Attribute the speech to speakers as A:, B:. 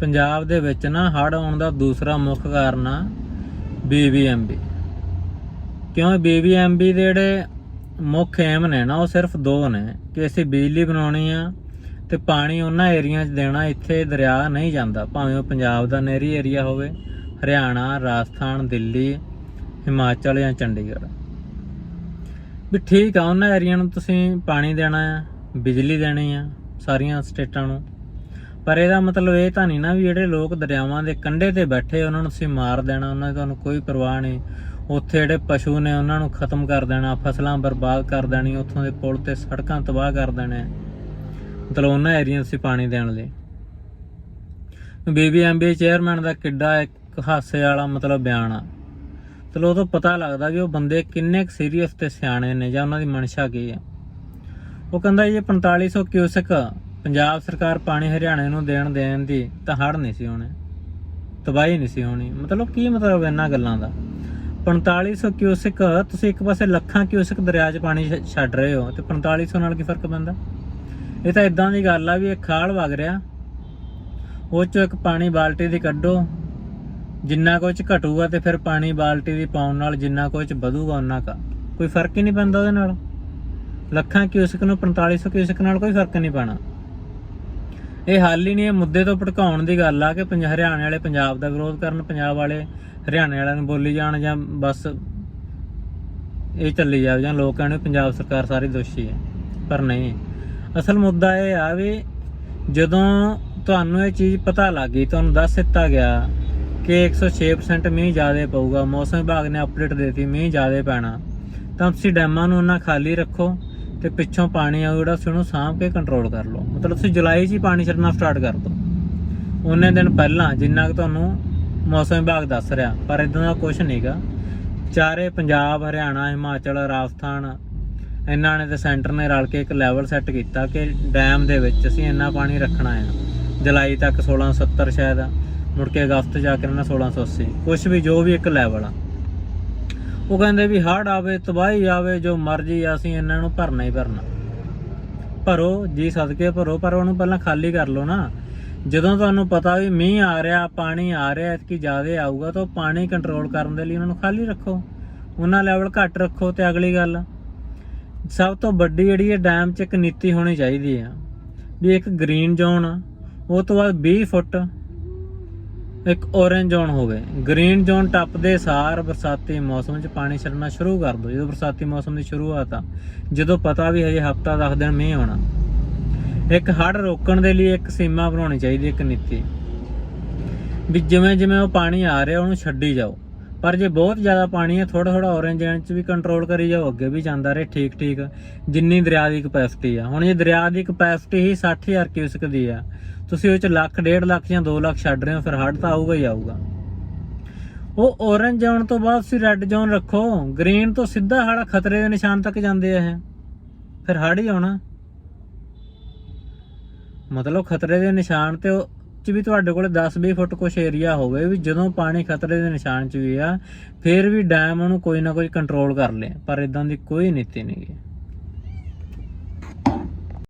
A: ਪੰਜਾਬ ਦੇ ਵਿੱਚ ਨਾ ਹੜ੍ਹ ਆਉਣ ਦਾ ਦੂਸਰਾ ਮੁੱਖ ਕਾਰਨ ਆ ਬੀਬੀਐਮਬੀ ਕਿਉਂ ਬੀਬੀਐਮਬੀ ਦੇ ਜਿਹੜੇ ਮੁੱਖ ਏਮ ਨੇ ਨਾ, ਉਹ ਸਿਰਫ ਦੋ ਨੇ ਕਿ ਅਸੀਂ ਬਿਜਲੀ ਬਣਾਉਣੀ ਆ ਤੇ ਪਾਣੀ ਉਹਨਾਂ ਏਰੀਆ 'ਚ ਦੇਣਾ, ਇੱਥੇ ਦਰਿਆ ਨਹੀਂ ਜਾਂਦਾ, ਭਾਵੇਂ ਉਹ ਪੰਜਾਬ ਦਾ ਨਹਿਰੀ ਏਰੀਆ ਹੋਵੇ, ਹਰਿਆਣਾ, ਰਾਜਸਥਾਨ, ਦਿੱਲੀ, ਹਿਮਾਚਲ ਜਾਂ ਚੰਡੀਗੜ੍ਹ। ਵੀ ਠੀਕ ਆ, ਉਹਨਾਂ ਏਰੀਆ ਨੂੰ ਤੁਸੀਂ ਪਾਣੀ ਦੇਣਾ ਆ, ਬਿਜਲੀ ਦੇਣੀ ਆ ਸਾਰੀਆਂ ਸਟੇਟਾਂ ਨੂੰ। ਪਰ ਇਹਦਾ ਮਤਲਬ ਇਹ ਤਾਂ ਨਹੀਂ ਨਾ ਵੀ ਜਿਹੜੇ ਲੋਕ ਦਰਿਆਵਾਂ ਦੇ ਕੰਢੇ ਤੇ ਬੈਠੇ ਉਹਨਾਂ ਨੂੰ ਅਸੀਂ ਮਾਰ ਦੇਣਾ, ਉਹਨਾਂ ਦੀ ਤੁਹਾਨੂੰ ਕੋਈ ਪਰਵਾਹ ਨਹੀਂ। ਉੱਥੇ ਜਿਹੜੇ ਪਸ਼ੂ ਨੇ ਉਹਨਾਂ ਨੂੰ ਖਤਮ ਕਰ ਦੇਣਾ, ਫਸਲਾਂ ਬਰਬਾਦ ਕਰ ਦੇਣੀ, ਉੱਥੋਂ ਦੇ ਪੁਲ ਤੇ ਸੜਕਾਂ ਤਬਾਹ ਕਰ ਦੇਣੇ। ਮਤਲਬ ਉਹਨਾਂ ਏਰੀਆ 'ਚ ਪਾਣੀ ਦੇਣ ਲਈ। ਬੀਬੀਐਮਬੀ ਚੇਅਰਮੈਨ ਦਾ ਕਿੱਡਾ ਇੱਕ ਹਾਸੇ ਵਾਲਾ ਮਤਲਬ ਬਿਆਨ ਆ। ਚਲੋ ਉਹ ਤੋਂ ਪਤਾ ਲੱਗਦਾ ਵੀ ਉਹ ਬੰਦੇ ਕਿੰਨੇ ਕੁ ਸੀਰੀਅਸ ਤੇ ਸਿਆਣੇ ਨੇ ਜਾਂ ਉਹਨਾਂ ਦੀ ਮਨਸ਼ਾ ਕੀ ਹੈ ਉਹ ਕਹਿੰਦਾ ਇਹ 4500 ਕਿਊਸਕ ਪੰਜਾਬ ਸਰਕਾਰ ਪਾਣੀ ਹਰਿਆਣੇ ਨੂੰ ਦੇਣ ਦੇਣ ਦੀ ਤਾਂ ਹੜ ਨਹੀਂ ਸੀ ਹੋਣੇ, ਤਬਾਹੀ ਨਹੀਂ ਸੀ ਹੋਣੀ। ਮਤਲਬ ਕੀ ਮਤਲਬ ਇਹਨਾਂ ਗੱਲਾਂ ਦਾ? 4500 ਕਿਊਸਿਕ, ਤੁਸੀਂ ਇੱਕ ਪਾਸੇ ਲੱਖਾਂ ਕਿਊਸਕ ਦਰਿਆ 'ਚ ਪਾਣੀ ਛ- ਛੱਡ ਰਹੇ ਹੋ ਤੇ 4500 ਨਾਲ ਕੀ ਫ਼ਰਕ ਪੈਂਦਾ? ਇਹ ਤਾਂ ਇਦਾਂ ਦੀ ਗੱਲ ਆ ਵੀ ਇਹ ਖਾਲ ਵਗ ਰਿਹਾ। ਉਹ ਚੋਂ ਇੱਕ ਪਾਣੀ ਬਾਲਟੀ ਦੀ ਕੱਢੋ, ਜਿੰਨਾ ਕੁਝ ਘਟੂਗਾ ਤੇ ਫਿਰ ਪਾਣੀ ਬਾਲਟੀ ਦੀ ਪਾਉਣ ਨਾਲ ਜਿੰਨਾ ਕੁਝ ਵਧੂਗਾ ਉਹਨਾਂ ਕਾ। ਕੋਈ ਫ਼ਰਕ ਹੀ ਨਹੀਂ ਪੈਂਦਾ ਉਹਦੇ ਨਾਲ। ਲੱਖਾਂ ਕਿਊਸਿਕ ਨੂੰ 4500 ਕਿਊਸਿਕ ਨਾਲ ਕੋਈ ਫ਼ਰਕ ਨਹੀਂ ਪੈਣਾ। ਇਹ ਹੱਲ ਹੀ ਨਹੀਂ, ਇਹ ਮੁੱਦੇ ਤੋਂ ਭਟਕਾਉਣ ਦੀ ਗੱਲ ਆ ਕਿ ਪੰਜ ਹਰਿਆਣੇ ਵਾਲੇ ਪੰਜਾਬ ਦਾ ਵਿਰੋਧ ਕਰਨ, ਪੰਜਾਬ ਵਾਲੇ ਹਰਿਆਣੇ ਵਾਲਿਆਂ ਨੂੰ ਬੋਲੀ ਜਾਣ ਜਾਂ ਬਸ ਇਹ ਚੱਲੀ ਜਾਵੇ ਜਾਂ ਲੋਕ ਕਹਿਣ ਪੰਜਾਬ ਸਰਕਾਰ ਸਾਰੀ ਦੋਸ਼ੀ ਹੈ, ਪਰ ਨਹੀਂ। ਅਸਲ ਮੁੱਦਾ ਇਹ ਆ ਵੀ ਜਦੋਂ ਤੁਹਾਨੂੰ ਇਹ ਚੀਜ਼ ਪਤਾ ਲੱਗ ਗਈ, ਤੁਹਾਨੂੰ ਦੱਸ ਦਿੱਤਾ ਗਿਆ ਕਿ 106% ਮੀਂਹ ਜ਼ਿਆਦਾ ਪਊਗਾ, ਮੌਸਮ ਵਿਭਾਗ ਨੇ ਅਪਡੇਟ ਦਿੱਤੀ, ਮੀਂਹ ਜ਼ਿਆਦਾ ਪੈਣਾ, ਤਾਂ ਤੁਸੀਂ ਡੈਮਾਂ ਨੂੰ ਉਹਨਾਂ ਖਾਲੀ ਰੱਖੋ। ਤੇ ਪਿੱਛੋਂ ਪਾਣੀ ਆ ਜਿਹੜਾ ਤੁਸੀਂ ਉਹਨੂੰ ਸਾਂਭ ਕੇ ਕੰਟਰੋਲ ਕਰ ਲਓ। ਮਤਲਬ ਤੁਸੀਂ ਜੁਲਾਈ 'ਚ ਹੀ ਪਾਣੀ ਛੱਡਣਾ ਸਟਾਰਟ ਕਰ ਦਿਓ ਉਹਨੇ ਦਿਨ ਪਹਿਲਾਂ ਜਿੰਨਾ ਕੁ ਤੁਹਾਨੂੰ ਮੌਸਮ ਵਿਭਾਗ ਦੱਸ ਰਿਹਾ, ਪਰ ਇਦਾਂ ਦਾ ਕੁਝ ਨਹੀਂਗਾ ਚਾਰੇ ਪੰਜਾਬ, ਹਰਿਆਣਾ, ਹਿਮਾਚਲ, ਰਾਜਸਥਾਨ, ਇਹਨਾਂ ਨੇ ਤੇ ਸੈਂਟਰ ਨੇ ਰਲ ਕੇ ਇੱਕ ਲੈਵਲ ਸੈੱਟ ਕੀਤਾ ਕਿ ਡੈਮ ਦੇ ਵਿੱਚ ਅਸੀਂ ਇੰਨਾ ਪਾਣੀ ਰੱਖਣਾ ਹੈ ਜੁਲਾਈ ਤੱਕ 1670 ਸ਼ਾਇਦ, ਮੁੜ ਕੇ ਅਗਸਤ ਜਾ ਕੇ ਇਹਨਾਂ 1680 ਕੁਝ ਵੀ ਜੋ ਵੀ ਇੱਕ ਲੈਵਲ ਆ। ਉਹ ਕਹਿੰਦੇ ਵੀ ਹੜ੍ਹ ਆਵੇ ਤਬਾਹੀ ਆਵੇ ਜੋ ਮਰਜ਼ੀ ਆ, ਅਸੀਂ ਇਹਨਾਂ ਨੂੰ ਭਰਨਾ ਹੀ ਭਰਨਾ। ਭਰੋ ਜੀ ਸਦਕੇ ਭਰੋ ਪਰ ਉਹਨੂੰ ਪਹਿਲਾਂ ਖਾਲੀ ਕਰ ਲਓ ਨਾ। ਜਦੋਂ ਤੁਹਾਨੂੰ ਪਤਾ ਵੀ ਮੀਂਹ ਆ ਰਿਹਾ ਪਾਣੀ ਆ ਰਿਹਾ ਇਤਕੀ ਜ਼ਿਆਦਾ ਆਊਗਾ ਤਾਂ ਉਹ ਪਾਣੀ ਕੰਟਰੋਲ ਕਰਨ ਦੇ ਲਈ ਉਹਨਾਂ ਨੂੰ ਖਾਲੀ ਰੱਖੋ। ਉਹਨਾਂ ਲੈਵਲ ਘੱਟ ਰੱਖੋ ਤੇ ਅਗਲੀ ਗੱਲ ਸਭ ਤੋਂ ਵੱਡੀ ਜਿਹੜੀ ਹੈ ਡੈਮ 'ਚ ਇੱਕ ਨੀਤੀ ਹੋਣੀ ਚਾਹੀਦੀ ਆ ਵੀ ਇੱਕ ਗ੍ਰੀਨ ਜ਼ੋਨ ਆ। ਉਹ ਤੋਂ ਬਾਅਦ 20 ਫੁੱਟ ਇੱਕ orange ਜ਼ੋਨ ਹੋਵੇ। ਗ੍ਰੀਨ ਜ਼ੋਨ ਟੱਪਦੇ ਸਾਰ ਬਰਸਾਤੀ ਮੌਸਮ 'ਚ ਪਾਣੀ ਛੱਡਣਾ ਸ਼ੁਰੂ ਕਰ ਦਿਓ ਜਦੋਂ ਬਰਸਾਤੀ ਮੌਸਮ ਦੀ ਸ਼ੁਰੂਆਤ ਆ, ਜਦੋਂ ਪਤਾ ਵੀ ਹਜੇ ਹਫਤਾ 10 ਦਿਨ ਮੀਂਹ ਆਉਣਾ। ਇੱਕ ਹੜ੍ਹ ਰੋਕਣ ਦੇ ਲਈ ਇੱਕ ਸੀਮਾ ਬਣਾਉਣੀ ਚਾਹੀਦੀ, ਇੱਕ ਨੀਤੀ। ਵੀ ਜਿਵੇਂ ਜਿਵੇਂ ਉਹ ਪਾਣੀ ਆ ਰਿਹਾ, ਉਹਨੂੰ ਛੱਡੀ ਜਾਓ। ਪਰ ਜੇ ਬਹੁਤ ਜ਼ਿਆਦਾ ਪਾਣੀ ਹੈ ਥੋੜਾ ਥੋੜਾ orange ਜ਼ੋਨ 'ਚ ਵੀ ਕੰਟਰੋਲ ਕਰੀ ਜਾਓ, ਅੱਗੇ ਵੀ ਜਾਂਦਾ ਰਹੇ, ਠੀਕ ਠੀਕ। ਜਿੰਨੀ ਦਰਿਆ ਦੀ ਕਪੈਸਿਟੀ ਆ। ਹੁਣ ਜੇ ਦਰਿਆ ਦੀ ਕਪੈਸਿਟੀ ਹੀ 60000 ਕਿਊਸਕ ਦੀ ਆ। ਤੁਸੀਂ ਉਹ ਚ ਲੱਖ, ਡੇਢ ਲੱਖ ਜਾਂ 2 ਲੱਖ ਛੱਡ ਰਹੇ ਹੋ, ਫਿਰ ਹੜ ਤਾਂ ਆਊਗਾ ਹੀ ਆਊਗਾ। ਉਹ orange ਜ਼ੋਨ ਤੋਂ ਬਾਅਦ ਤੁਸੀਂ ਰੈੱਡ ਜ਼ੋਨ ਰੱਖੋ। ਗ੍ਰੀਨ ਤੋਂ ਸਿੱਧਾ ਹੜ ਖਤਰੇ ਦੇ ਨਿਸ਼ਾਨ ਤੱਕ ਜਾਂਦੇ ਆ ਇਹ। ਫਿਰ ਹੜ ਹੀ ਆਉਣਾ। ਮਤਲਬ ਖਤਰੇ ਦੇ ਨਿਸ਼ਾਨ ਤੇ ਉਹ ਚ ਵੀ ਤੁਹਾਡੇ ਕੋਲ 10-20 ਫੁੱਟ ਕੁਛ ਏਰੀਆ ਹੋਵੇ ਵੀ ਜਦੋਂ ਪਾਣੀ ਖਤਰੇ ਦੇ ਨਿਸ਼ਾਨ 'ਚ ਵੀ ਆ, ਫਿਰ ਵੀ ਡੈਮ ਉਹਨੂੰ ਕੋਈ ਨਾ ਕੋਈ ਕੰਟਰੋਲ ਕਰ ਲੇ ਪਰ ਇਦਾਂ ਦੀ ਕੋਈ ਨੀਤੀ ਨਹੀਂ ਗੀ